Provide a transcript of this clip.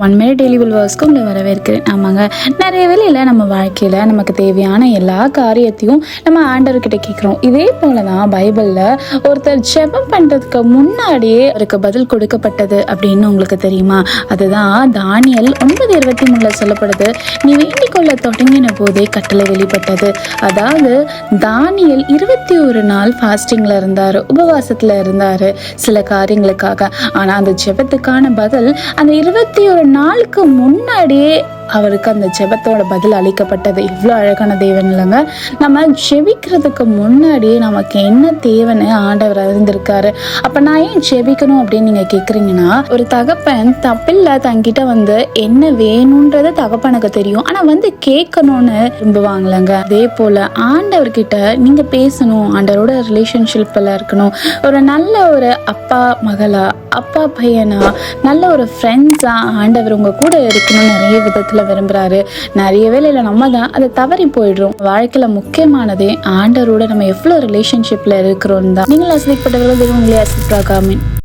One minute daily வில்வாஸ்க்கு உங்களை வரவேற்கிறேன். ஆமாங்க. நிறைய வேலையில் நம்ம வாழ்க்கையில் நமக்கு தேவையான எல்லா காரியத்தையும் நம்ம ஆண்டவர்கிட்ட கேட்குறோம். இதே போல தான் பைபிளில் ஒருத்தர் ஜெபம் பண்ணுறதுக்கு முன்னாடியே அவருக்கு பதில் கொடுக்கப்பட்டது அப்படின்னு உங்களுக்கு தெரியுமா? அதுதான் தானியல் ஒன்பது இருபத்தி மூணில் சொல்லப்படுது நீ வேண்டிக் கொள்ள தொடங்கின போதே கட்டளை வெளிப்பட்டது. அதாவது தானியல் இருபத்தி ஒரு நாள் ஃபாஸ்டிங்கில் இருந்தார் உபவாசத்தில் இருந்தார் சில காரியங்களுக்காக. ஆனால் அந்த ஜெபத்துக்கான பதில் அந்த இருபத்தி ஒரு நாளுக்கு முன்னாடியே அவருக்கு அந்த ஜெபத்தோட பதில் அளிக்கப்பட்டது. இவ்வளோ அழகான தேவன் இல்லைங்க. நம்ம ஜெபிக்கிறதுக்கு முன்னாடியே நமக்கு என்ன தேவைன்னு ஆண்டவர் அறிந்திருக்காரு. அப்போ நான் ஏன் ஜெபிக்கணும் அப்படின்னு நீங்கள் கேட்குறீங்கன்னா ஒரு தகப்பன் தப்பில்ல தங்கிட்ட வந்து என்ன வேணுன்றது தகப்பனுக்கு தெரியும். ஆனால் வந்து கேட்கணும்னு விரும்புவாங்களேங்க அதே போல் ஆண்டவர்கிட்ட நீங்கள் பேசணும் ஆண்டவரோட ரிலேஷன்ஷிப்பில் இருக்கணும். ஒரு நல்ல ஒரு அப்பா மகளா அப்பா பையனா நல்ல ஒரு ஃப்ரெண்ட்ஸா ஆண்டவர் உங்க கூட இருக்கணும் நிறைய விதத்தில் விரும்புகிறாரு நிறைய வேலையில் நம்ம தான் அதை தவறி போயிடுறோம். வாழ்க்கையில் முக்கியமானதே ஆண்டவரோட நம்ம எவ்வளோ ரிலேஷன்ஷிப்பில் இருக்கிறோம் தான். நீங்கள் அசதிப்பட்டவர்கள் உங்களே அசிப்பாகாமின்